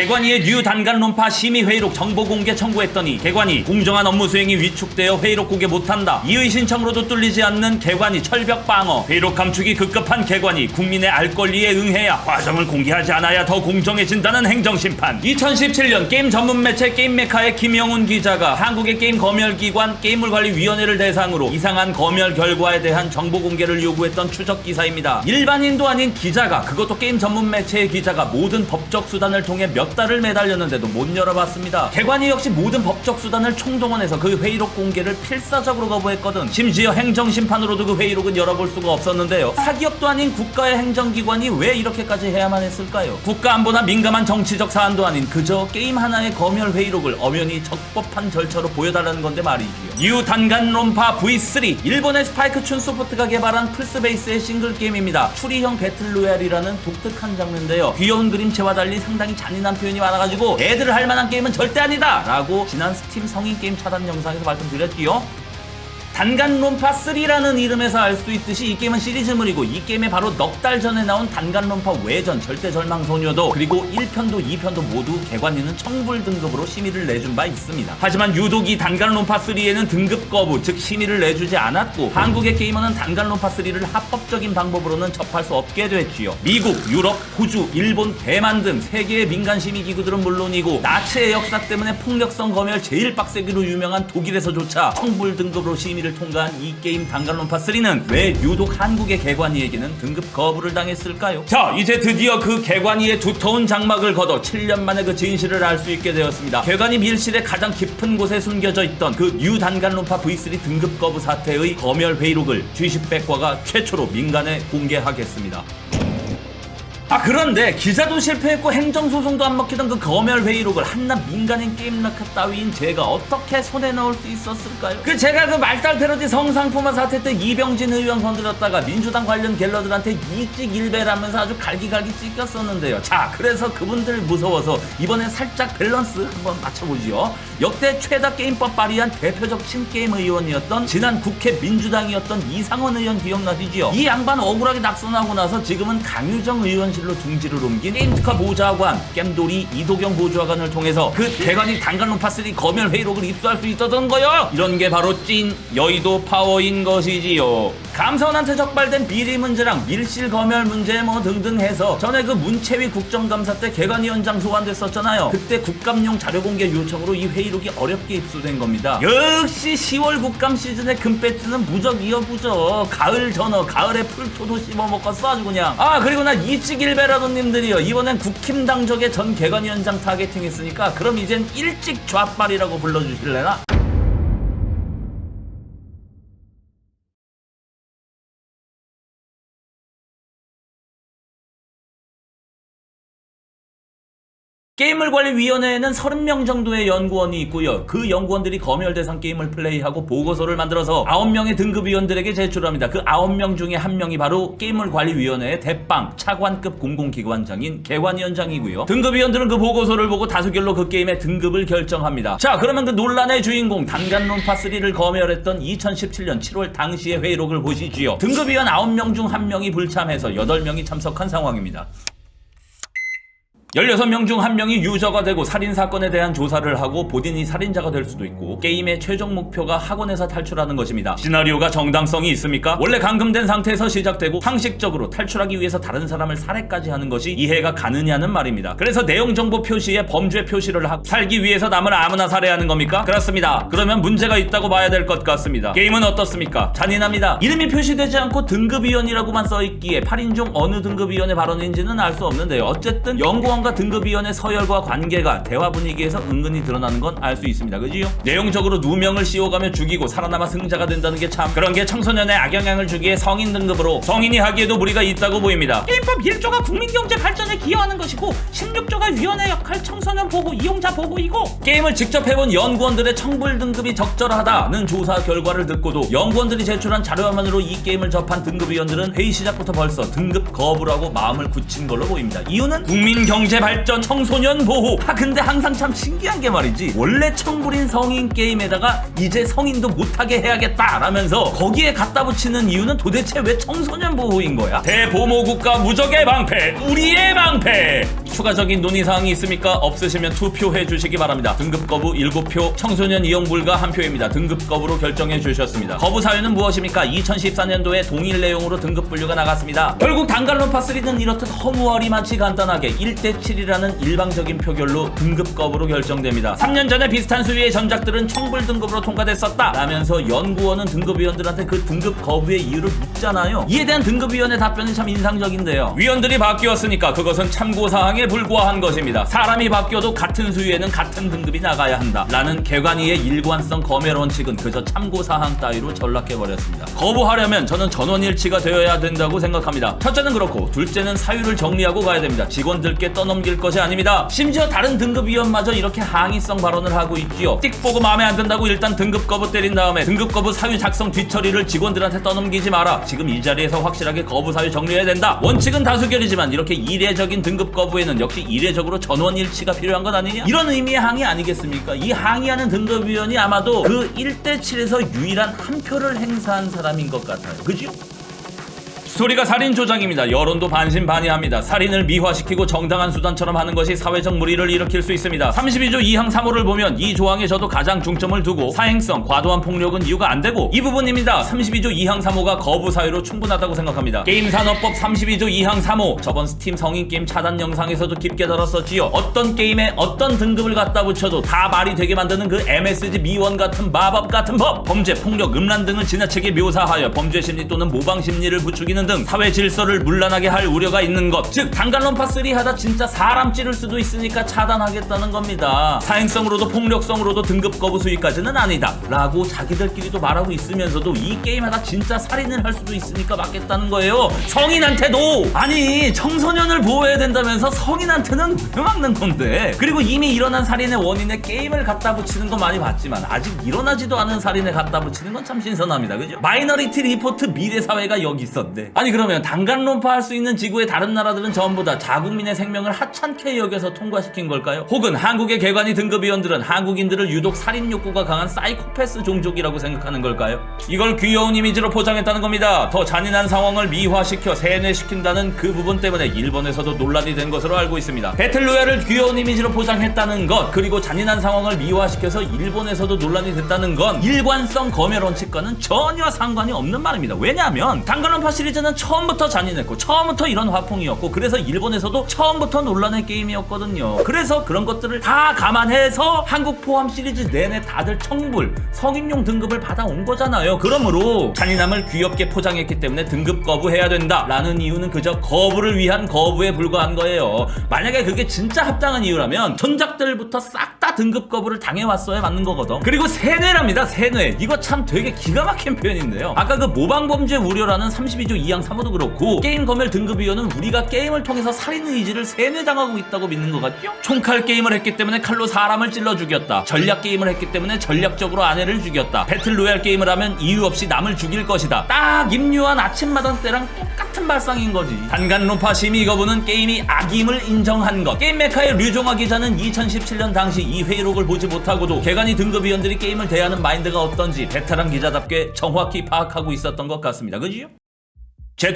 개관이의 뉴 단간 논파 심의 회의록 정보 공개 청구했더니 개관이 공정한 업무 수행이 위축되어 회의록 공개 못한다. 이의 신청으로도 뚫리지 않는 개관이 철벽 방어. 회의록 감축이 급급한 개관이 국민의 알 권리에 응해야 과정을 공개하지 않아야 더 공정해진다는 행정심판. 2017년 게임 전문 매체 게임메카의 김영훈 기자가 한국의 게임 검열기관 게임물관리위원회를 대상으로 이상한 검열 결과에 대한 정보 공개를 요구했던 추적 기사입니다. 일반인도 아닌 기자가 그것도 게임 전문 매체의 기자가 모든 법적 수단을 통해 몇 달을 매달렸는데도 못 열어봤습니다. 개관이 역시 모든 법적 수단을 총동원해서 그 회의록 공개를 필사적으로 거부했거든. 심지어 행정심판으로도 그 회의록은 열어볼 수가 없었는데요. 사기업도 아닌 국가의 행정기관이 왜 이렇게까지 해야만 했을까요? 국가 안보나 민감한 정치적 사안도 아닌 그저 게임 하나의 검열 회의록을 엄연히 적법한 절차로 보여달라는 건데 말이지요. 뉴 단간론파 V3 일본의 스파이크 춘 소프트가 개발한 플스베이스의 싱글 게임입니다. 추리형 배틀로얄이라는 독특한 장르인데요. 귀여운 그림체와 달리 상당히 잔인한 표현이 많아가지고 애들 할 만한 게임은 절대 아니다! 라고 지난 스팀 성인 게임 차단 영상에서 말씀드렸지요. 단간론파 3라는 이름에서 알 수 있듯이 이 게임은 시리즈물이고 이 게임에 바로 넉 달 전에 나온 단간론파 외전 절대절망소녀도 그리고 1편도 2편도 모두 개관이는 청불 등급으로 심의를 내준 바 있습니다. 하지만 유독 이 단간론파 3에는 등급 거부 즉 심의를 내주지 않았고 한국의 게이머는 단간론파 3를 합법적인 방법으로는 접할 수 없게 됐지요. 미국, 유럽, 호주, 일본, 대만 등 세계의 민간 심의 기구들은 물론이고 나치의 역사 때문에 폭력성 검열 제일 빡세기로 유명한 독일에서조차 청불 등급으로 심의를 통과한 이 게임 단간론파 3는 왜 유독 한국의 개관이에게는 등급 거부를 당했을까요? 자, 이제 드디어 그 개관이의 두터운 장막을 걷어 7년 만에 그 진실을 알 수 있게 되었습니다. 개관이 밀실의 가장 깊은 곳에 숨겨져 있던 그 뉴 단간론파 V3 등급 거부 사태의 검열 회의록을 G10백과가 최초로 민간에 공개하겠습니다. 아 그런데 기자도 실패했고 행정소송도 안 먹히던 그 검열 회의록을 한낱 민간인 게임락커 따위인 제가 어떻게 손에 넣을 수 있었을까요? 그 제가 그 말달 패러디 성상품화 사태 때 이병진 의원 건드렸다가 민주당 관련 갤러들한테 이찍 일배라면서 아주 갈기갈기 찢겼었는데요. 자 그래서 그분들 무서워서 이번에 살짝 밸런스 한번 맞춰보지요. 역대 최다 게임법 발의한 대표적 친게임 의원이었던 지난 국회 민주당이었던 이상원 의원 기억나시지요? 이 양반 억울하게 낙선하고 나서 지금은 강유정 의원실 로 둥지를 옮긴 게임특화 보좌관 겜돌이 이도경 보좌관을 통해서 그 대관이 단간론파3 검열 회의록을 입수할 수 있었던 거요. 이런 게 바로 찐 여의도 파워인 것이지요. 감사원한테 적발된 비리 문제랑 밀실 검열 문제 뭐 등등 해서 전에 그 문채위 국정감사 때 개관위원장 소환됐었잖아요. 그때 국감용 자료 공개 요청으로 이 회의록이 어렵게 입수된 겁니다. 역시 10월 국감 시즌의 금배지는 무적 이어부죠 가을 전어 가을에 풀토도 씹어먹었어 아주 그냥. 아 그리고 나 이찍 일베라도님들이요 이번엔 국힘 당적의 전 개관위원장 타겟팅 했으니까 그럼 이젠 일찍 좌빨이라고 불러주실래나? 게임물관리위원회에는 30명 정도의 연구원이 있고요. 그 연구원들이 검열 대상 게임을 플레이하고 보고서를 만들어서 9명의 등급위원들에게 제출합니다. 그 9명 중에 한 명이 바로 게임물관리위원회의 대빵 차관급 공공기관장인 개관위원장이고요. 등급위원들은 그 보고서를 보고 다수결로 그 게임의 등급을 결정합니다. 자, 그러면 그 논란의 주인공 단간론파 3를 검열했던 2017년 7월 당시의 회의록을 보시지요. 등급위원 9명 중 1명이 불참해서 8명이 참석한 상황입니다. 16명 중한 명이 유저가 되고 살인 사건에 대한 조사를 하고 본인이 살인자가 될 수도 있고 게임의 최종 목표가 학원에서 탈출하는 것입니다. 시나리오가 정당성이 있습니까? 원래 감금된 상태에서 시작되고 상식적으로 탈출하기 위해서 다른 사람을 살해까지 하는 것이 이해가 가느냐는 말입니다. 그래서 내용 정보 표시에 범죄 표시를 하고 살기 위해서 남을 아무나 살해하는 겁니까? 그렇습니다. 그러면 문제가 있다고 봐야 될 것 같습니다. 게임은 어떻습니까? 잔인합니다. 이름이 표시되지 않고 등급위원이라고만 써있기에 8인 중 어느 등급위원의 발언인지는 알 수 없는데요. 어쨌든 연구원 과 등급위원의 서열과 관계가 대화 분위기에서 은근히 드러나는 건 알 수 있습니다. 그지요? 내용적으로 누명을 씌워가며 죽이고 살아남아 승자가 된다는 게 참 그런 게 청소년에 악영향을 주기에 성인 등급으로 성인이 하기에도 무리가 있다고 보입니다. 게임법 1조가 국민경제 발전에 기여하는 것이고 16조가 위원회 역할 청소년 보호 이용자 보호이고 게임을 직접 해본 연구원들의 청불 등급이 적절하다는 조사 결과를 듣고도 연구원들이 제출한 자료만으로 이 게임을 접한 등급위원들은 회의 시작부터 벌써 등급 거부라고 마음을 굳힌 걸로 보입니다. 이유는 국민 경제 경제 발전, 청소년 보호. 아 근데 항상 참 신기한 게 말이지. 원래 청불인 성인 게임에다가 이제 성인도 못하게 해야겠다라면서 거기에 갖다 붙이는 이유는 도대체 왜 청소년 보호인 거야? 대보모 국가 무적의 방패, 우리의 방패. 추가적인 논의 사항이 있습니까? 없으시면 투표해 주시기 바랍니다. 등급 거부 7표, 청소년 이용 불가 1표입니다. 등급 거부로 결정해 주셨습니다. 거부 사유는 무엇입니까? 2014년도에 동일 내용으로 등급 분류가 나갔습니다. 결국 단갈론 파 3는 이렇듯 허무어리만치 간단하게 1대 7이라는 일방적인 표결로 등급 거부로 결정됩니다. 3년 전에 비슷한 수위의 전작들은 청불 등급으로 통과됐었다. 라면서 연구원은 등급위원들한테 그 등급 거부의 이유를 묻잖아요. 이에 대한 등급위원의 답변은 참 인상적인데요. 위원들이 바뀌었으니까 그것은 참고사항에 불과한 것입니다. 사람이 바뀌어도 같은 수위에는 같은 등급이 나가야 한다. 라는 개관위의 일관성 검열 원칙은 그저 참고사항 따위로 전락해버렸습니다. 거부하려면 저는 전원일치가 되어야 된다고 생각합니다. 첫째는 그렇고 둘째는 사유를 정리하고 가야 됩니다. 직원들께 떠넘 길 것이 아닙니다. 심지어 다른 등급 위원마저 이렇게 항의성 발언을 하고 있지요. 띡 보고 마음에 안 든다고 일단 등급 거부 때린 다음에 등급 거부 사유 작성 뒤처리를 직원들한테 떠넘기지 마라. 지금 이 자리에서 확실하게 거부 사유 정리해야 된다. 원칙은 다수결이지만 이렇게 이례적인 등급 거부에는 역시 이례적으로 전원 일치가 필요한 것 아니냐? 이런 의미의 항의 아니겠습니까? 이 항의하는 등급 위원이 아마도 그 1대 7에서 유일한 한 표를 행사한 사람인 것 같아요. 그죠? 스토리가 살인 조작입니다. 여론도 반신반의합니다. 살인을 미화시키고 정당한 수단처럼 하는 것이 사회적 무리를 일으킬 수 있습니다. 32조 2항 3호를 보면 이 조항에 저도 가장 중점을 두고 사행성, 과도한 폭력은 이유가 안 되고 이 부분입니다. 32조 2항 3호가 거부 사유로 충분하다고 생각합니다. 게임 산업법 32조 2항 3호 저번 스팀 성인 게임 차단 영상에서도 깊게 다뤘었지요. 어떤 게임에 어떤 등급을 갖다 붙여도 다 말이 되게 만드는 그 MSG 미원 같은 마법 같은 법 범죄, 폭력, 음란 등을 지나치게 묘사하여 범죄 심리 또는 모방 심리를 부추기는 등 사회 질서를 문란하게 할 우려가 있는 것. 즉 단갈론파 3 하다 진짜 사람 찌를 수도 있으니까 차단하겠다는 겁니다. 사행성으로도 폭력성으로도 등급 거부 수위까지는 아니다. 라고 자기들끼리도 말하고 있으면서도 이 게임 하다 진짜 살인을 할 수도 있으니까 막겠다는 거예요. 성인한테도 아니 청소년을 보호해야 된다면서 성인한테는 왜 막는 건데? 그리고 이미 일어난 살인의 원인에 게임을 갖다 붙이는 거 많이 봤지만 아직 일어나지도 않은 살인에 갖다 붙이는 건 참 신선합니다. 그죠? 마이너리티 리포트 미래 사회가 여기 있었네. 아니 그러면 단간론파 할 수 있는 지구의 다른 나라들은 전부 다 자국민의 생명을 하찮게 여겨서 통과시킨 걸까요? 혹은 한국의 개관이 등급위원들은 한국인들을 유독 살인 욕구가 강한 사이코패스 종족이라고 생각하는 걸까요? 이걸 귀여운 이미지로 포장했다는 겁니다. 더 잔인한 상황을 미화시켜 세뇌시킨다는 그 부분 때문에 일본에서도 논란이 된 것으로 알고 있습니다. 배틀로얄을 귀여운 이미지로 포장했다는 것 그리고 잔인한 상황을 미화시켜서 일본에서도 논란이 됐다는 건 일관성 검열 원칙과는 전혀 상관이 없는 말입니다. 왜냐하면 단간론파 시리즈 는 처음부터 잔인했고 처음부터 이런 화풍이었고 그래서 일본에서도 처음부터 논란의 게임이었거든요. 그래서 그런 것들을 다 감안해서 한국 포함 시리즈 내내 다들 청불 성인용 등급을 받아온 거잖아요. 그러므로 잔인함을 귀엽게 포장했기 때문에 등급 거부해야 된다라는 이유는 그저 거부를 위한 거부에 불과한 거예요. 만약에 그게 진짜 합당한 이유라면 전작들부터 싹 다 등급 거부를 당해왔어야 맞는 거거든. 그리고 세뇌랍니다. 세뇌. 이거 참 되게 기가 막힌 표현인데요. 아까 그 모방범죄 우려라는 32조 2항 3호도 그렇고 게임 검열 등급위원은 우리가 게임을 통해서 살인 의지를 세뇌당하고 있다고 믿는 것 같죠? 총칼 게임을 했기 때문에 칼로 사람을 찔러 죽였다. 전략 게임을 했기 때문에 전략적으로 아내를 죽였다. 배틀 로얄 게임을 하면 이유 없이 남을 죽일 것이다. 딱 임요한 아침마당 때랑 똑같은 발상인 거지. 단간론파 심의 거부는 게임이 악임을 인정한 것. 게임 메카의 류종화 기자는 2017년 당시 이 회의록을 보지 못하고도 개간이 등급위원들이 게임을 대하는 마인드가 어떤지 베테랑 기자답게 정확히 파악하고 있었던 것 같습니다. 그지요?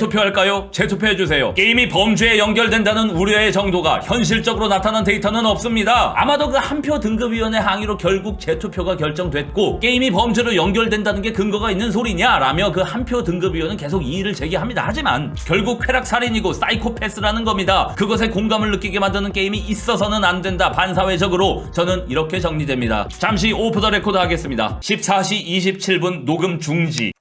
재투표할까요? 재투표해주세요. 게임이 범죄에 연결된다는 우려의 정도가 현실적으로 나타난 데이터는 없습니다. 아마도 그 한 표 등급위원회 항의로 결국 재투표가 결정됐고 게임이 범죄로 연결된다는 게 근거가 있는 소리냐? 라며 그 한 표 등급위원은 계속 이의를 제기합니다. 하지만 결국 쾌락살인이고 사이코패스라는 겁니다. 그것에 공감을 느끼게 만드는 게임이 있어서는 안 된다. 반사회적으로 저는 이렇게 정리됩니다. 잠시 오프 더 레코드 하겠습니다. 14시 27분 녹음 중지.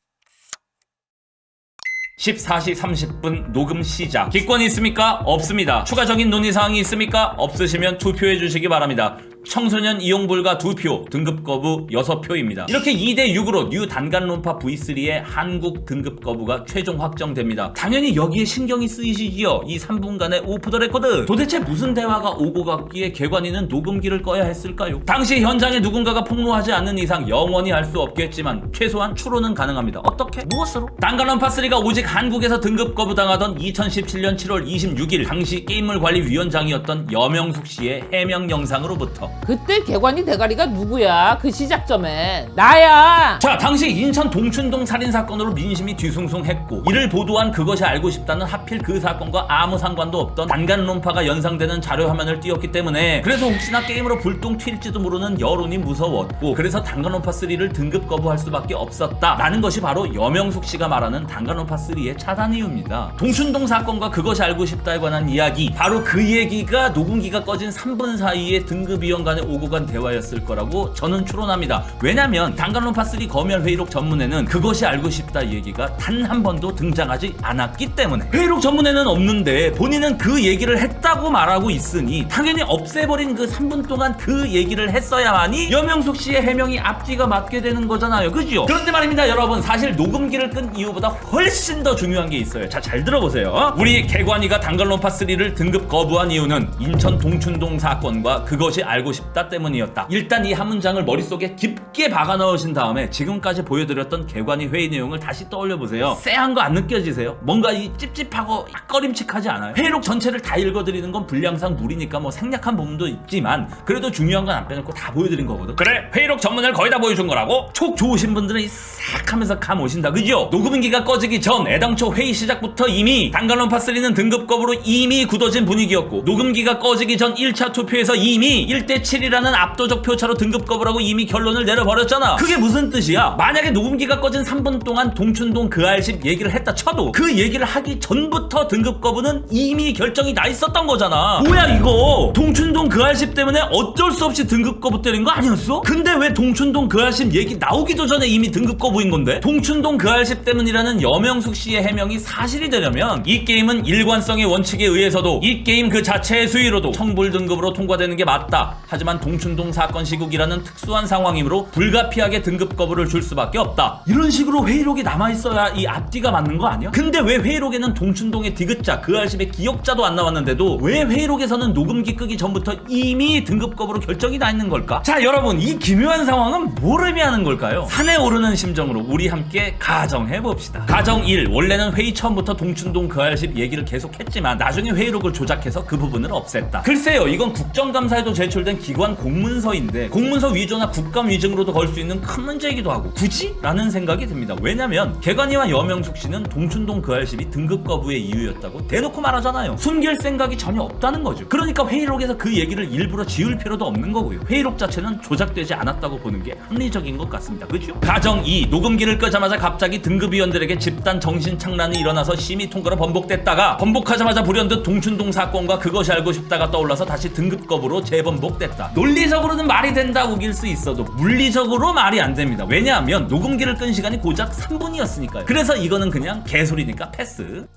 14시 30분 녹음 시작. 기권이 있습니까? 없습니다. 추가적인 논의사항이 있습니까? 없으시면 투표해 주시기 바랍니다. 청소년 이용 불가 2표, 등급 거부 6표입니다. 이렇게 2대 6으로 뉴 단간론파 V3의 한국 등급 거부가 최종 확정됩니다. 당연히 여기에 신경이 쓰이시지요. 이 3분간의 오프 더 레코드. 도대체 무슨 대화가 오고 갔기에 개관이는 녹음기를 꺼야 했을까요? 당시 현장에 누군가가 폭로하지 않는 이상 영원히 할수 없겠지만 최소한 추론은 가능합니다. 어떻게? 무엇으로? 단간론파 3가 오직 한국에서 등급 거부당하던 2017년 7월 26일 당시 게임물 관리 위원장이었던 여명숙 씨의 해명 영상으로부터 그때 개관이 대가리가 누구야? 그 시작점에 나야. 자, 당시 인천 동춘동 살인 사건으로 민심이 뒤숭숭했고 이를 보도한 그것이 알고 싶다는 하필 그 사건과 아무 상관도 없던 단간 논파가 연상되는 자료 화면을 띄웠기 때문에 그래서 혹시나 게임으로 불똥 튈지도 모르는 여론이 무서웠고 그래서 단간 논파 3를 등급 거부할 수밖에 없었다라는 것이 바로 여명숙 씨가 말하는 단간 논파 3의 차단 이유입니다. 동춘동 사건과 그것이 알고 싶다에 관한 이야기 바로 그 얘기가 녹음기가 꺼진 3분 사이에 등급 위원 간에 오고 간 대화였을 거라고 저는 추론합니다. 왜냐면 단간론 파 3 검열 회의록 전문에는 그것이 알고 싶다 얘기가 단 한 번도 등장하지 않았기 때문에 회의록 전문에는 없는데 본인은 그 얘기를 했다고 말하고 있으니 당연히 없애버린 그 3분 동안 그 얘기를 했어야만이 여명숙 씨의 해명이 앞뒤가 맞게 되는 거잖아요. 그죠? 그런데 말입니다, 여러분. 사실 녹음기를 끈 이유보다 훨씬 더 중요한 게 있어요. 자, 잘 들어보세요. 우리 개관이가 단간론 파 3를 등급 거부한 이유는 인천 동춘동 사건과 그것이 알고 싶다 때문이었다. 일단 이 한 문장을 머릿속에 깊게 박아 넣으신 다음에 지금까지 보여드렸던 개관이 회의 내용을 다시 떠올려 보세요. 쎄한 거 안 느껴지세요? 뭔가 이 찝찝하고 꺼림칙하지 않아요? 회의록 전체를 다 읽어드리는 건 분량상 무리니까 뭐 생략한 부분도 있지만 그래도 중요한 건 안 빼놓고 다 보여드린 거거든. 그래 회의록 전문을 거의 다 보여준 거라고? 촉 좋으신 분들은 이싹 하면서 감 오신다 그죠? 녹음기가 꺼지기 전 애당초 회의 시작부터 이미 단간론파 3는 등급 거부로 이미 굳어진 분위기였고 녹음기가 꺼지기 전 1차 투표에서 이미 1대 7이라는 압도적 표차로 등급 거부라고 이미 결론을 내려버렸잖아. 그게 무슨 뜻이야? 만약에 녹음기가 꺼진 3분 동안 동춘동 그 알십 얘기를 했다 쳐도 그 얘기를 하기 전부터 등급 거부는 이미 결정이 나 있었던 거잖아. 뭐야 이거? 동춘동 그 알십 때문에 어쩔 수 없이 등급 거부 때린 거 아니었어? 근데 왜 동춘동 그 알십 얘기 나오기도 전에 이미 등급 거부인 건데? 동춘동 그 알십 때문이라는 여명숙 씨의 해명이 사실이 되려면 이 게임은 일관성의 원칙에 의해서도 이 게임 그 자체의 수위로도 청불 등급으로 통과되는 게 맞다. 하지만 동춘동 사건 시국이라는 특수한 상황이므로 불가피하게 등급 거부를 줄 수밖에 없다. 이런 식으로 회의록이 남아 있어야 이 앞뒤가 맞는 거 아니야? 근데 왜 회의록에는 동춘동의 디귿자 그 알십의 기억자도 안 나왔는데도 왜 회의록에서는 녹음기 끄기 전부터 이미 등급 거부로 결정이 나 있는 걸까? 자 여러분 이 기묘한 상황은 뭘 의미하는 걸까요? 산에 오르는 심정으로 우리 함께 가정해 봅시다. 가정 1 원래는 회의 처음부터 동춘동 그 알십 얘기를 계속했지만 나중에 회의록을 조작해서 그 부분을 없앴다. 글쎄요 이건 국정감사에도 제출된 기관 공문서인데 공문서 위조나 국감 위증으로도 걸 수 있는 큰 문제이기도 하고 굳이? 라는 생각이 듭니다. 왜냐면 개관이와 여명숙 씨는 동춘동 그 알십이 등급 거부의 이유였다고 대놓고 말하잖아요. 숨길 생각이 전혀 없다는 거죠. 그러니까 회의록에서 그 얘기를 일부러 지울 필요도 없는 거고요. 회의록 자체는 조작되지 않았다고 보는 게 합리적인 것 같습니다. 그죠? 가정 2 녹음기를 끄자마자 갑자기 등급위원들에게 집단 정신 착란이 일어나서 심의 통과로 번복됐다가 번복하자마자 불현듯 동춘동 사건과 그것이 알고 싶다가 떠올라서 다시 등급 거부로 재번복 됐다. 논리적으로는 말이 된다고 우길 수 있어도 물리적으로 말이 안 됩니다. 왜냐하면 녹음기를 끈 시간이 고작 3분이었으니까요. 그래서 이거는 그냥 개소리니까 패스.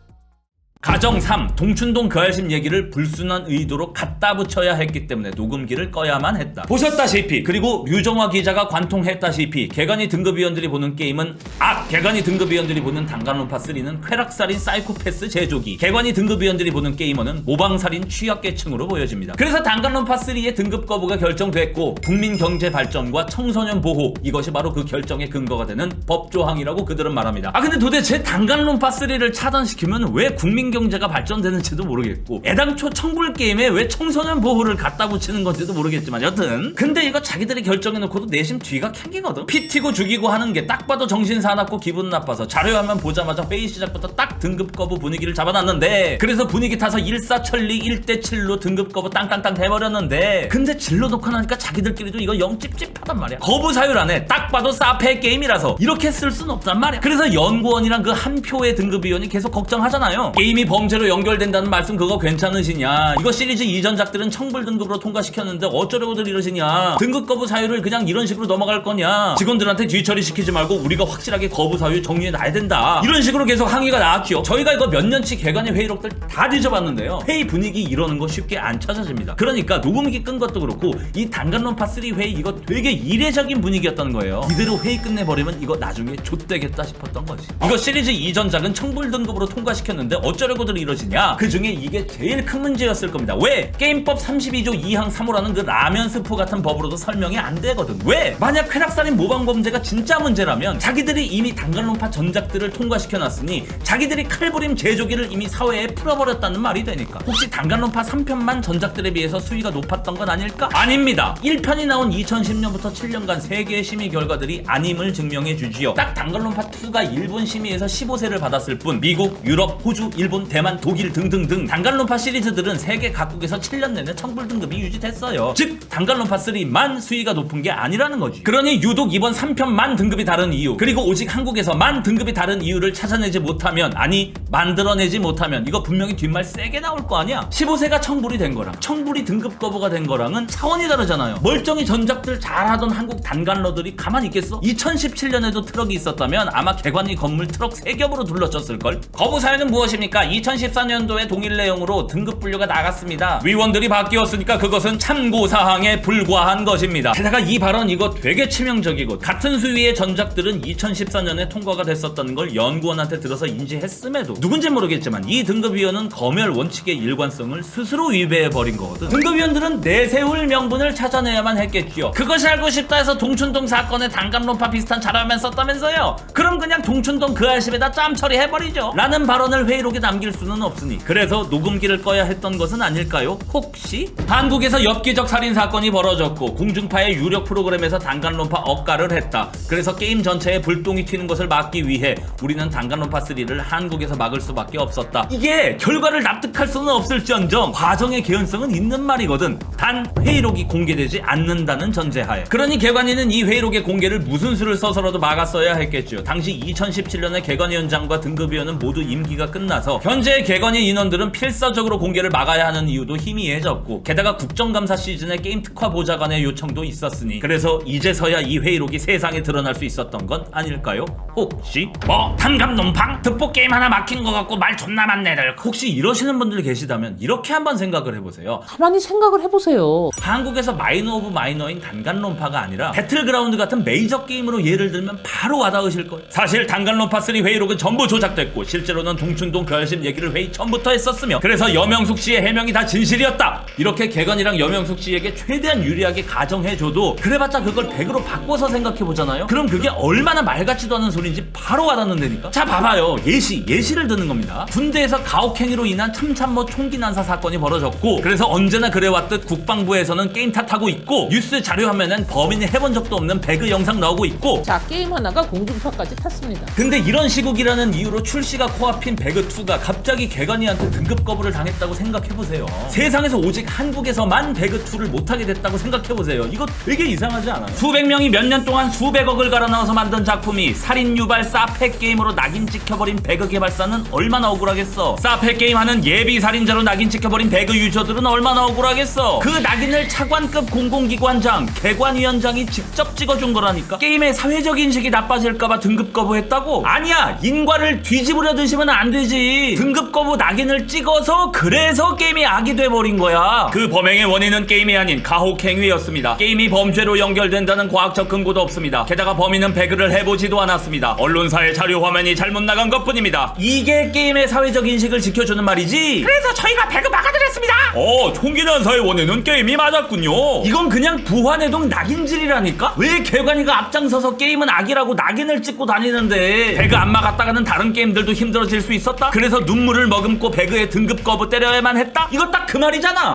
가정 3. 동춘동 그 알심 얘기를 불순한 의도로 갖다 붙여야 했기 때문에 녹음기를 꺼야만 했다. 보셨다시피 그리고 류정화 기자가 관통했다시피 개간이 등급위원들이 보는 게임은 악! 개간이 등급위원들이 보는 단간론파 3는 쾌락살인 사이코패스 제조기 개관이 등급위원들이 보는 게이머는 모방살인 취약계층으로 보여집니다. 그래서 단간론파 3의 등급 거부가 결정됐고 국민 경제 발전과 청소년 보호 이것이 바로 그 결정의 근거가 되는 법조항이라고 그들은 말합니다. 아 근데 도대체 단간론파 3를 차단시키면 왜 국민 경제가 발전되는지도 모르겠고 애당초 청불 게임에 왜 청소년 보호를 갖다 붙이는 건지도 모르겠지만 여튼 근데 이거 자기들이 결정해놓고도 내심 뒤가 캥기거든. 피 튀고 죽이고 하는 게 딱 봐도 정신 사납고 기분 나빠서 자료화면 보자마자 회의 시작부터 딱 등급 거부 분위기를 잡아놨는데 그래서 분위기 타서 일사천리 1대7로 등급 거부 땅땅땅 해버렸는데 근데 놓고 나니까 자기들끼리도 이거 영 찝찝하단 말이야. 거부 사율 안에 딱 봐도 사페 게임이라서 이렇게 쓸 순 없단 말이야. 그래서 연구원이랑 그 한 표의 등급 위원이 계속 걱정하잖아요. 게임 게임이 범죄로 연결된다는 말씀 그거 괜찮으시냐? 이거 시리즈 이전작들은 청불 등급으로 통과시켰는데 어쩌려고들 이러시냐? 등급 거부 사유를 그냥 이런 식으로 넘어갈 거냐? 직원들한테 뒤처리 시키지 말고 우리가 확실하게 거부 사유 정리해 놔야 된다. 이런 식으로 계속 항의가 나왔죠. 저희가 이거 몇 년치 개관의 회의록들 다 뒤져봤는데요. 회의 분위기 이러는 거 쉽게 안 찾아집니다. 그러니까 녹음기 끈 것도 그렇고 이 단간론 파 3 회의 이거 되게 이례적인 분위기였던 거예요. 이대로 회의 끝내버리면 이거 나중에 좆되겠다 싶었던 거지. 이거 시리즈 이전작은 청불 등급으로 통과시켰는데 어쩌려고들 이러시냐? 그 중에 이게 제일 큰 문제였을 겁니다. 왜? 게임법 32조 2항 3호라는 그 라면 스프 같은 법으로도 설명이 안 되거든. 왜? 만약 쾌락살인 모방범죄가 진짜 문제라면 자기들이 이미 단간론파 전작들을 통과시켜놨으니 자기들이 칼부림 제조기를 이미 사회에 풀어버렸다는 말이 되니까 혹시 단간론파 3편만 전작들에 비해서 수위가 높았던 건 아닐까? 아닙니다. 1편이 나온 2010년부터 7년간 세계의 심의 결과들이 아님을 증명해 주지요. 딱 단간론파 2가 일본 심의에서 15세를 받았을 뿐 미국, 유럽, 호주, 일본, 대만, 독일 등등등 단간론파 시리즈들은 세계 각국에서 7년 내내 청불 등급이 유지됐어요. 즉 단간론파 3만 수위가 높은 게 아니라는 거지. 그러니 유독 이번 3편만 등급이 다른 이유 그리고 오직 한국에서 만 등급이 다른 이유를 찾아내지 못하면 아니 만들어내지 못하면 이거 분명히 뒷말 세게 나올 거 아니야. 15세가 청불이 된 거랑 청불이 등급 거부가 된 거랑은 차원이 다르잖아요. 멀쩡히 전작들 잘하던 한국 단간러들이 가만히 있겠어? 2017년에도 트럭이 있었다면 아마 개관이 건물 트럭 3겹으로 둘러쳤을걸? 거부 사유는 무엇입니까? 2014년도에 동일 내용으로 등급 분류가 나갔습니다. 위원들이 바뀌었으니까 그것은 참고 사항에 불과한 것입니다. 게다가 이 발언 이거 되게 치명적이고 같은 수위의 전작들은 2014년에 통과가 됐었다는 걸 연구원한테 들어서 인지했음에도 누군지 모르겠지만 이 등급위원은 검열 원칙의 일관성을 스스로 위배해 버린 거거든. 등급위원들은 내세울 명분을 찾아내야만 했겠지요. 그것이 알고 싶다 해서 동춘동 사건의 단감론파 비슷한 자료만 썼다면서요. 그럼 그냥 동춘동 그 알심에다 짬 처리해버리죠. 라는 발언을 회의록에 남길 수는 없으니 그래서 녹음기를 꺼야 했던 것은 아닐까요? 혹시? 한국에서 엽기적 살인 사건이 벌어졌고 공중파의 유력 프로그램에서 단간론파 억가를 했다. 그래서 게임 전체에 불똥이 튀는 것을 막기 위해 우리는 단간론파 3를 한국에서 막을 수밖에 없었다. 이게 결과를 납득할 수는 없을지언정 과정의 개연성은 있는 말이거든. 단 회의록이 공개되지 않는다는 전제하에. 그러니 개관이는 이 회의록의 공개를 무슨 수를 써서라도 막았어야 했겠죠. 당시 2017년에 개관위원장과 등급위원은 모두 임기가 끝나서 현재의 개관위 인원들은 필사적으로 공개를 막아야 하는 이유도 희미해졌고 게다가 국정감사 시즌에 게임 특화 보좌관의 요청도 있었으니 그래서 이제서야 이 회의록이 세상에 드러날 수 있었던 건 아닐까요? 혹시 뭐 단감론팡 득보 게임 하나 막힌 것 같고 말 존나 많네들 혹시 이러시는 분들 계시다면 이렇게 한번 생각을 해보세요. 가만히 생각을 해보세요. 한국에서 마이너 오브 마이너인 단간론파가 아니라 배틀그라운드 같은 메이저 게임으로 예를 들면 바로 와닿으실 거예요. 사실 단간론파 3 회의록은 전부 조작됐고 실제로는 동춘동 결심 얘기를 회의 전부터 했었으며 그래서 여명숙 씨의 해명이 다 진실이었다. 이렇게 개건이랑 여명숙 씨에게 최대한 유리하게 가정해줘도 그래봤자 그걸 100으로 바꿔서 생각해보잖아요. 그럼 그게 얼마나 말 같지도 않은 소리인지 바로 와닿는다니까. 자 봐봐요. 예시 예시를 드는 겁니다. 군대에서 가혹행위로 인한 참참모 총기 난사 사건이 벌어졌고 그래서 언제나 그래왔듯 국방부에서는 게임 탓하고 있고 뉴스 자료 화면엔 범인이 해본 적도 없는 배그 영상 나오고 있고 자, 게임 하나가 공중파까지 탔습니다. 근데 이런 시국이라는 이유로 출시가 코앞인 배그2가 갑자기 개관이한테 등급 거부를 당했다고 생각해보세요. 세상에서 오직 한국에서만 배그2를 못하게 됐다고 생각해보세요. 이거 되게 이상하지 않아요? 수백 명이 몇 년 동안 수백억을 갈아 넣어서 만든 작품이 살인 유발 사패 게임으로 낙인 찍혀버린 배그 개발사는 얼마나 억울하겠어. 사패 게임하는 예비 살인자로 낙인 찍혀버린 배그 유저들은 얼마나 억울하겠어. 그 낙인을 차관급 공공기관장, 개관위원장이 직접 찍어준 거라니까. 게임의 사회적 인식이 나빠질까봐 등급 거부했다고? 아니야! 인과를 뒤집으려 드시면 안 되지. 등급 거부 낙인을 찍어서 그래서 게임이 악이 돼버린 거야. 그 범행의 원인은 게임이 아닌 가혹행위였습니다. 게임이 범죄로 연결된다는 과학적 근거도 없습니다. 게다가 범인은 배그를 해보지도 않았습니다. 언론사의 자료 화면이 잘못 나간 것 뿐입니다. 이게 게임의 사회적 인식을 지켜주는 말이지. 그래서 저희가 배그 막아드렸습니다. 어, 총기 난사의 원인은 게임이 맞았군요. 이건 그냥 부환해동 낙인질이라니까? 왜 개관이가 앞장서서 게임은 악이라고 낙인을 찍고 다니는데 배그 안 막았다가는 다른 게임들도 힘들어질 수 있었다? 그래서 눈물을 머금고 배그의 등급 거부 때려야만 했다? 이거 딱 그 말이잖아.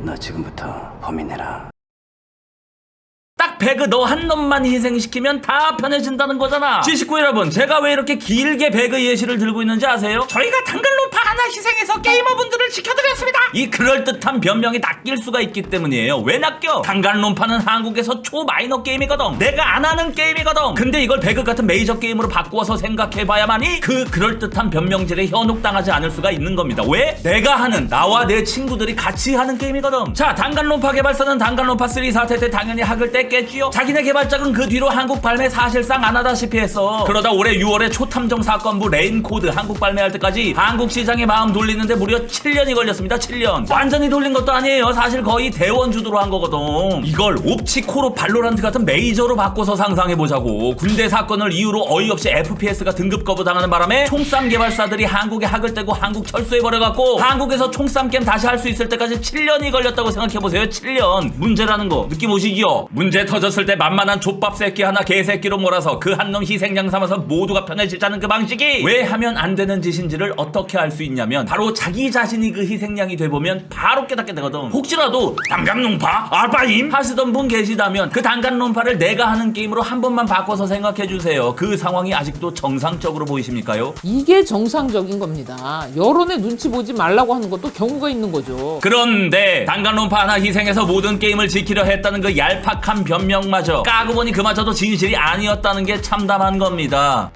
너 지금부터 범인해라. 딱 배그 너 한 놈만 희생시키면 다 편해진다는 거잖아. 지식구 여러분, 제가 왜 이렇게 길게 배그 예시를 들고 있는지 아세요? 저희가 당근론파 하나 희생해서 게이머분들을 지켜드렸습니다. 이 그럴듯한 변명이 낚일 수가 있기 때문이에요. 왜 낚여? 단간론파는 한국에서 초마이너 게임이거든. 내가 안 하는 게임이거든. 근데 이걸 배그 같은 메이저 게임으로 바꾸어서 생각해봐야만이 그 그럴듯한 변명질에 현혹당하지 않을 수가 있는 겁니다. 왜? 내가 하는 나와 내 친구들이 같이 하는 게임이거든. 자, 단간론파 개발사는 단간론파 3 사태 때 당연히 학을 뗐겠지 요. 자기네 개발자는 그 뒤로 한국 발매 사실상 안 하다시피 했어. 그러다 올해 6월에 초탐정 사건부 레인코드 한국 발매할 때까지 한국 시장에 마음 돌리는데 무려 7년이 걸렸습니다. 7년. 완전히 돌린 것도 아니에요. 사실 거의 대원 주도로 한 거거든. 이걸 옵치코로 발로란트 같은 메이저로 바꿔서 상상해 보자고. 군대 사건을 이유로 어이없이 FPS가 등급 거부 당하는 바람에 총쌈 개발사들이 한국에 학을 떼고 한국 철수해 버려갖고 한국에서 총쌈 게임 다시 할 수 있을 때까지 7년이 걸렸다고 생각해 보세요. 7년. 문제라는 거 느낌 오시기요? 문제 터 졌을 때 만만한 족밥 새끼 하나 개새끼로 몰아서 그 한 놈 희생양 삼아서 모두가 편해지자는 그 방식이 왜 하면 안 되는 짓인지를 어떻게 알 수 있냐면 바로 자기 자신이 그 희생양이 돼보면 바로 깨닫게 되거든. 혹시라도 단간론파 알바임 하시던 분 계시다면 그 단간론파를 내가 하는 게임으로 한 번만 바꿔서 생각해 주세요. 그 상황이 아직도 정상적으로 보이십니까요? 이게 정상적인 겁니다. 여론의 눈치 보지 말라고 하는 것도 경우가 있는 거죠. 그런데 단간론파 하나 희생해서 모든 게임을 지키려 했다는 그 얄팍한 변 명마저 까고 보니 그마저도 진실이 아니었다는 게 참담한 겁니다.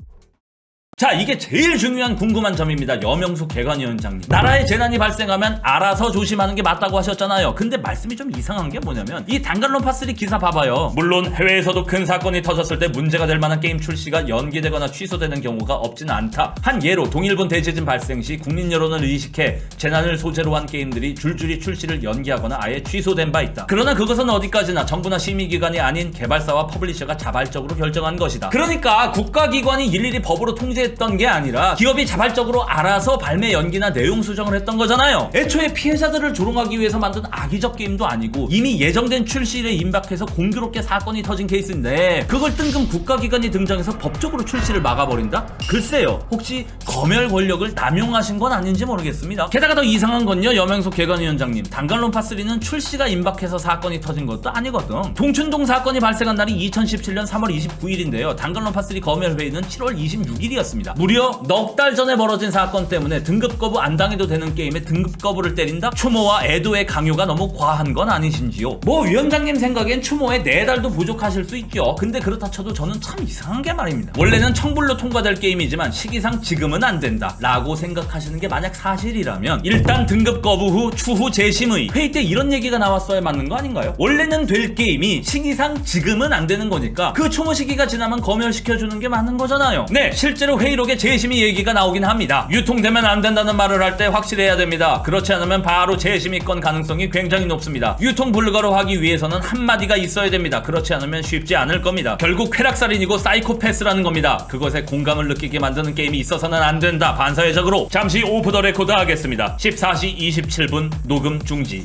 자 이게 제일 중요한 궁금한 점입니다. 여명수 개관위원장님. 나라에 재난이 발생하면 알아서 조심하는 게 맞다고 하셨잖아요. 근데 말씀이 좀 이상한 게 뭐냐면 이 단간론파3 기사 봐봐요. 물론 해외에서도 큰 사건이 터졌을 때 문제가 될 만한 게임 출시가 연기되거나 취소되는 경우가 없지는 않다. 한 예로 동일본 대지진 발생 시 국민 여론을 의식해 재난을 소재로 한 게임들이 줄줄이 출시를 연기하거나 아예 취소된 바 있다. 그러나 그것은 어디까지나 정부나 심의기관이 아닌 개발사와 퍼블리셔가 자발적으로 결정한 것이다. 그러니까 국가기관이 일일이 법으로 통제 했던 게 아니라 기업이 자발적으로 알아서 발매 연기나 내용 수정을 했던 거잖아요. 애초에 피해자들을 조롱하기 위해서 만든 악의적 게임도 아니고 이미 예정된 출시일에 임박해서 공교롭게 사건이 터진 케이스인데 그걸 뜬금 국가기관이 등장해서 법적으로 출시를 막아버린다? 글쎄요. 혹시 검열 권력을 남용하신 건 아닌지 모르겠습니다. 게다가 더 이상한 건요. 여명석 개관위원장님. 단간론파3는 출시가 임박해서 사건이 터진 것도 아니거든. 동춘동 사건이 발생한 날이 2017년 3월 29일인데요. 단간론파3 검열 회의는 7월 26일이었습니다. 무려 넉 달 전에 벌어진 사건 때문에 등급 거부 안 당해도 되는 게임에 등급 거부를 때린다? 추모와 애도의 강요가 너무 과한 건 아니신지요? 뭐 위원장님 생각엔 추모에 네 달도 부족하실 수 있죠. 근데 그렇다 쳐도 저는 참 이상한 게 말입니다. 원래는 청불로 통과될 게임이지만 시기상 지금은 안 된다. 라고 생각하시는 게 만약 사실이라면 일단 등급 거부 후 추후 재심의 회의 때 이런 얘기가 나왔어야 맞는 거 아닌가요? 원래는 될 게임이 시기상 지금은 안 되는 거니까 그 추모 시기가 지나면 검열시켜주는 게 맞는 거잖아요. 네, 실제로 회의 록에 재심의 얘기가 나오긴 합니다. 유통되면 안 된다는 말을 할 때 확실해야 됩니다. 그렇지 않으면 바로 재심의권 가능성이 굉장히 높습니다. 유통 불가로 하기 위해서는 한마디가 있어야 됩니다. 그렇지 않으면 쉽지 않을 겁니다. 결국 쾌락살인이고 사이코패스라는 겁니다. 그것에 공감을 느끼게 만드는 게임이 있어서는 안 된다. 반사회적으로 잠시 오프 더 레코드 하겠습니다. 14시 27분 녹음 중지.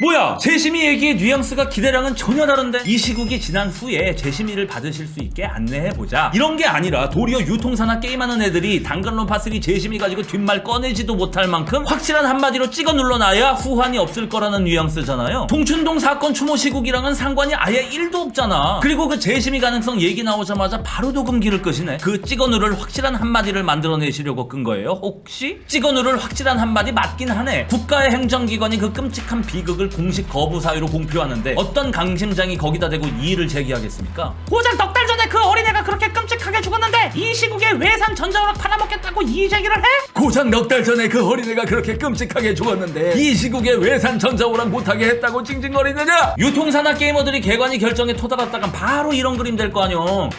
뭐야? 재심이 얘기의 뉘앙스가 기대랑은 전혀 다른데? 이 시국이 지난 후에 재심이를 받으실 수 있게 안내해보자. 이런 게 아니라 도리어 유통사나 게임하는 애들이 당근론 파스리 재심이 가지고 뒷말 꺼내지도 못할 만큼 확실한 한마디로 찍어 눌러놔야 후환이 없을 거라는 뉘앙스잖아요. 동춘동 사건 추모 시국이랑은 상관이 아예 1도 없잖아. 그리고 그 재심이 가능성 얘기 나오자마자 바로 녹음기를 끄시네. 그 찍어 누를 확실한 한마디를 만들어내시려고 끈 거예요. 혹시? 찍어 누를 확실한 한마디 맞긴 하네. 국가의 행정기관이 그 끔찍한 비극을 공식 거부 사유로 공표하는데 어떤 강심장이 거기다 대고 이의를 제기하겠습니까? 고작 넉 달 전에 그 어린애가 그렇게 끔찍하게 죽었는데 이 시국에 외산 전자오락 팔아먹겠다고 이의 제기를 해? 고작 넉 달 전에 그 어린애가 그렇게 끔찍하게 죽었는데 이 시국에 외산 전자오락 못하게 했다고 찡찡거리느냐? 유통사나 게이머들이 개관이 결정에 토달았다간 바로 이런 그림 될 거 아니오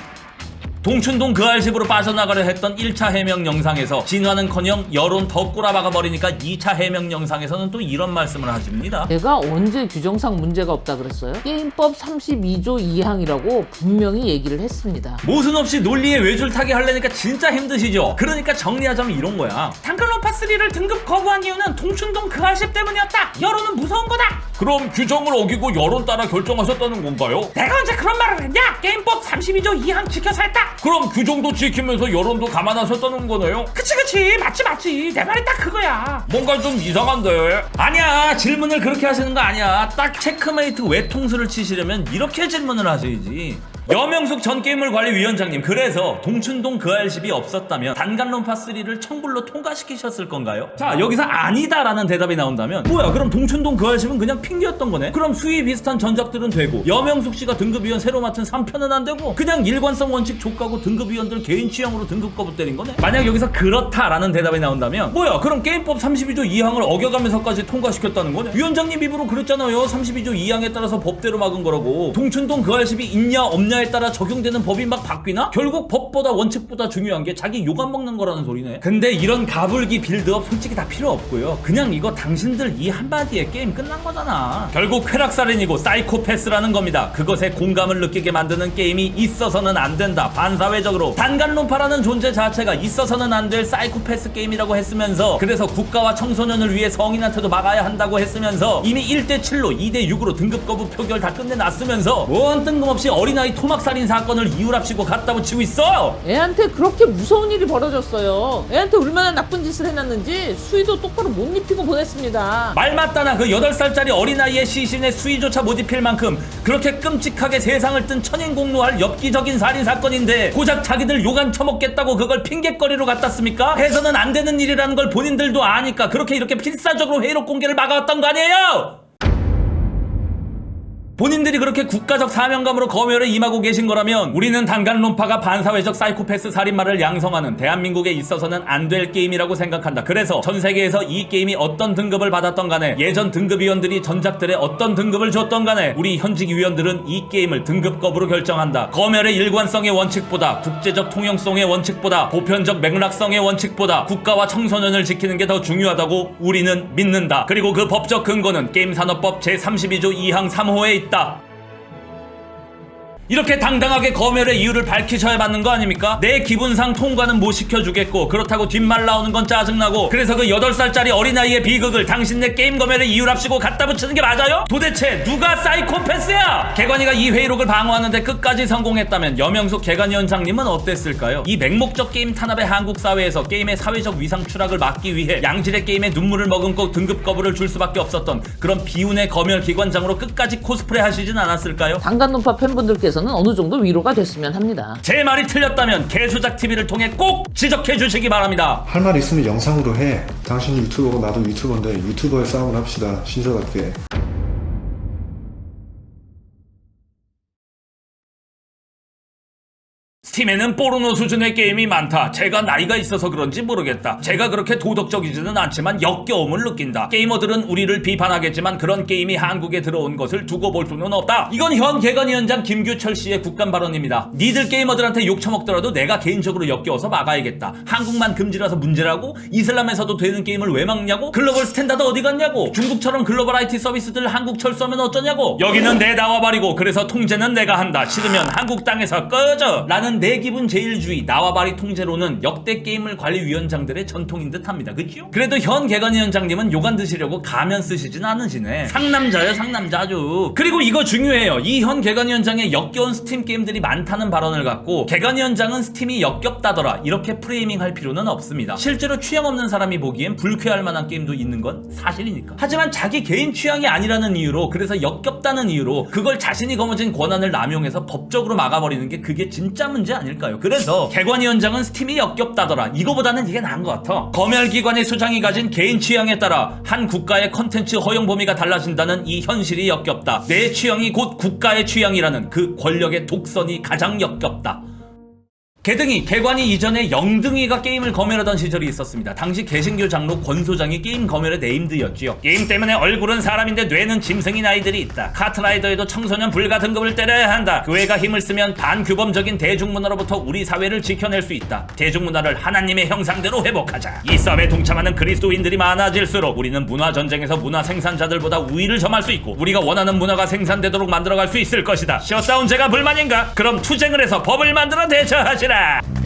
동춘동 그 알집으로 빠져나가려 했던 1차 해명 영상에서 진화는커녕 여론 더 꼬라박아 버리니까 2차 해명 영상에서는 또 이런 말씀을 하십니다. 내가 언제 규정상 문제가 없다 그랬어요? 게임법 32조 2항이라고 분명히 얘기를 했습니다. 모순 없이 논리에 외줄타기 하려니까 진짜 힘드시죠? 그러니까 정리하자면 이런 거야. 당근론파3를 등급 거부한 이유는 동춘동 그 알집 때문이었다. 여론은 무서운 거다. 그럼 규정을 어기고 여론 따라 결정하셨다는 건가요? 내가 언제 그런 말을 했냐? 게임법 32조 2항 지켜서 했다. 그럼 규정도 지키면서 여론도 감안하셨다는 거네요? 그치 그치. 맞지 맞지. 내 말이 딱 그거야. 뭔가 좀 이상한데? 아니야. 질문을 그렇게 하시는 거 아니야. 딱 체크메이트 외통수를 치시려면 이렇게 질문을 하셔야지 여명숙 전 게임물관리위원장님 그래서 동춘동 그 알십이 없었다면 단간론 파 3를 청불로 통과시키셨을 건가요? 자 여기서 아니다라는 대답이 나온다면 뭐야 그럼 동춘동 그 알십은 그냥 핑계였던 거네? 그럼 수위 비슷한 전작들은 되고 여명숙 씨가 등급위원 새로 맡은 3편은 안 되고 그냥 일관성 원칙 족가고 등급위원들 개인 취향으로 등급 거부 때린 거네? 만약 여기서 그렇다라는 대답이 나온다면 뭐야 그럼 게임법 32조 2항을 어겨가면서까지 통과시켰다는 거네? 위원장님 입으로 그랬잖아요. 32조 2항에 따라서 법대로 막은 거라고. 동춘동 그 알십이 있냐 없냐 에 따라 적용되는 법이 막 바뀌나? 결국 법보다 원칙보다 중요한 게 자기 욕 안 먹는 거라는 소리네. 근데 이런 가불기 빌드업 솔직히 다 필요 없고요. 그냥 이거 당신들 이 한마디에 게임 끝난 거잖아. 결국 쾌락살인이고 사이코패스라는 겁니다. 그것에 공감을 느끼게 만드는 게임이 있어서는 안 된다. 반사회적으로. 단간론파라는 존재 자체가 있어서는 안 될 사이코패스 게임이라고 했으면서 그래서 국가와 청소년을 위해 성인한테도 막아야 한다고 했으면서 이미 1대 7로 2대 6으로 등급 거부 표결 다 끝내놨으면서 뭔 뜬금없이 어린아이 토 막살인 사건을 이유랍시고 갖다 붙이고 있어 애한테 그렇게 무서운 일이 벌어졌어요. 애한테 얼마나 나쁜 짓을 해놨는지 수위도 똑바로 못 입히고 보냈습니다. 말 맞다나 그 8살짜리 어린아이의 시신에 수위조차 못 입힐 만큼 그렇게 끔찍하게 세상을 뜬 천인공노할 엽기적인 살인사건인데 고작 자기들 요간 처먹겠다고 그걸 핑계거리로 갖다 씁니까? 해서는 안 되는 일이라는 걸 본인들도 아니까 그렇게 이렇게 필사적으로 회의록 공개를 막아왔던 거 아니에요? 본인들이 그렇게 국가적 사명감으로 검열에 임하고 계신 거라면 우리는 단간론파가 반사회적 사이코패스 살인마를 양성하는 대한민국에 있어서는 안 될 게임이라고 생각한다. 그래서 전 세계에서 이 게임이 어떤 등급을 받았던 간에 예전 등급위원들이 전작들에 어떤 등급을 줬던 간에 우리 현직 위원들은 이 게임을 등급 거부로 결정한다. 검열의 일관성의 원칙보다 국제적 통용성의 원칙보다 보편적 맥락성의 원칙보다 국가와 청소년을 지키는 게 더 중요하다고 우리는 믿는다. 그리고 그 법적 근거는 게임산업법 제32조 2항 3호에 있다. 이렇게 당당하게 검열의 이유를 밝히셔야 맞는 거 아닙니까? 내 기분상 통과는 못 시켜주겠고 그렇다고 뒷말 나오는 건 짜증나고 그래서 그 8살짜리 어린아이의 비극을 당신네 게임 검열의 이유랍시고 갖다 붙이는 게 맞아요? 도대체 누가 사이코패스야? 개관이가 이 회의록을 방어하는데 끝까지 성공했다면 여명숙 개관위원장님은 어땠을까요? 이 맹목적 게임 탄압의 한국 사회에서 게임의 사회적 위상 추락을 막기 위해 양질의 게임에 눈물을 머금고 등급 거부를 줄 수밖에 없었던 그런 비운의 검열 기관장으로 끝까지 코스프레 하시진 않았을까요? 당간론파 팬분들께서 는 어느 정도 위로가 됐으면 합니다. 제 말이 틀렸다면 개수작 TV를 통해 꼭 지적해 주시기 바랍니다. 할 말 있으면 영상으로 해. 당신이 유튜버고 나도 유튜버인데 유튜버의 싸움을 합시다. 신선하게. 팀에는 포르노 수준의 게임이 많다. 제가 나이가 있어서 그런지 모르겠다. 제가 그렇게 도덕적이지는 않지만 역겨움을 느낀다. 게이머들은 우리를 비판하겠지만 그런 게임이 한국에 들어온 것을 두고 볼 수는 없다. 이건 현 개관위원장 김규철 씨의 국감 발언입니다. 니들 게이머들한테 욕 처먹더라도 내가 개인적으로 역겨워서 막아야겠다. 한국만 금지라서 문제라고? 이슬람에서도 되는 게임을 왜 막냐고? 글로벌 스탠다드 어디 갔냐고? 중국처럼 글로벌 IT 서비스들 한국 철수하면 어쩌냐고? 여기는 내 나와바리고 그래서 통제는 내가 한다. 싫으면 한국 땅에서 꺼져. 라는 내 기분 제일주의 나와 바리 통제로는 역대 게임을 관리위원장들의 전통인 듯합니다. 그죠? 그래도 현 개관위원장님은 요간 드시려고 가면 쓰시진 않으시네. 상남자요 상남자 아주. 그리고 이거 중요해요. 이 현 개관위원장의 역겨운 스팀 게임들이 많다는 발언을 갖고 개관위원장은 스팀이 역겹다더라 이렇게 프레이밍 할 필요는 없습니다. 실제로 취향 없는 사람이 보기엔 불쾌할 만한 게임도 있는 건 사실이니까. 하지만 자기 개인 취향이 아니라는 이유로 그래서 역겹다는 이유로 그걸 자신이 거머쥔 권한을 남용해서 법적으로 막아버리는 게 그게 진짜 문제 아닐까요? 그래서 개관위원장은 스팀이 역겹다더라 이거보다는 이게 나은 것 같아. 검열기관의 수장이 가진 개인 취향에 따라 한 국가의 컨텐츠 허용 범위가 달라진다는 이 현실이 역겹다. 내 취향이 곧 국가의 취향이라는 그 권력의 독선이 가장 역겹다. 개등이 개관이 이전에 영등이가 게임을 검열하던 시절이 있었습니다. 당시 개신교 장로 권 소장이 게임 검열의 네임드였지요. 게임 때문에 얼굴은 사람인데 뇌는 짐승인 아이들이 있다. 카트라이더에도 청소년 불가 등급을 때려야 한다. 교회가 힘을 쓰면 반규범적인 대중문화로부터 우리 사회를 지켜낼 수 있다. 대중문화를 하나님의 형상대로 회복하자. 이 싸움에 동참하는 그리스도인들이 많아질수록 우리는 문화 전쟁에서 문화 생산자들보다 우위를 점할 수 있고 우리가 원하는 문화가 생산되도록 만들어갈 수 있을 것이다. 셧다운 제가 불만인가? 그럼 투쟁을 해서 법을 만들어 대처하시라.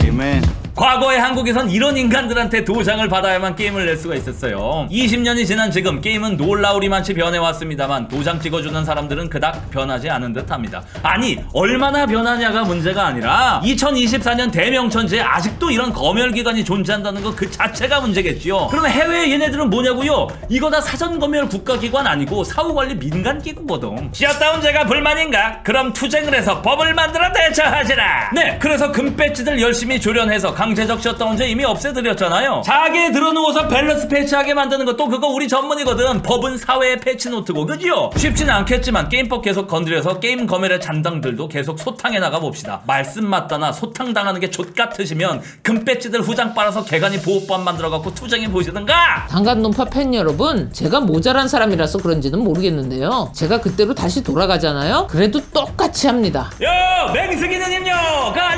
Amen. 과거에 한국에선 이런 인간들한테 도장을 받아야만 게임을 낼 수가 있었어요. 20년이 지난 지금 게임은 놀라우리만치 변해왔습니다만 도장 찍어주는 사람들은 그닥 변하지 않은 듯합니다. 아니 얼마나 변하냐가 문제가 아니라 2024년 대명천지에 아직도 이런 검열기관이 존재한다는 것 그 자체가 문제겠지요. 그러면 해외 얘네들은 뭐냐고요? 이거 다 사전 검열 국가기관 아니고 사후관리 민간기구거든. 지었다운 제가 불만인가? 그럼 투쟁을 해서 법을 만들어 대처하지라. 네, 그래서 금배지들 열심히 조련해서 강제적 셧다운제 이미 없애드렸잖아요. 자기에 들어누워서 밸런스 패치하게 만드는 것도 그거 우리 전문이거든. 법은 사회의 패치 노트고, 그지요? 쉽지는 않겠지만 게임법 계속 건드려서 게임 검열의 잔당들도 계속 소탕해 나가 봅시다. 말씀 맞다나 소탕 당하는 게 족같으시면 금배지들 후장 빨아서 개간이 보호법 만들어갖고 투쟁해 보시든가. 당간론파 팬 여러분, 제가 모자란 사람이라서 그런지는 모르겠는데요. 제가 그때로 다시 돌아가잖아요. 그래도 똑같이 합니다. 요 맹승기느님요 가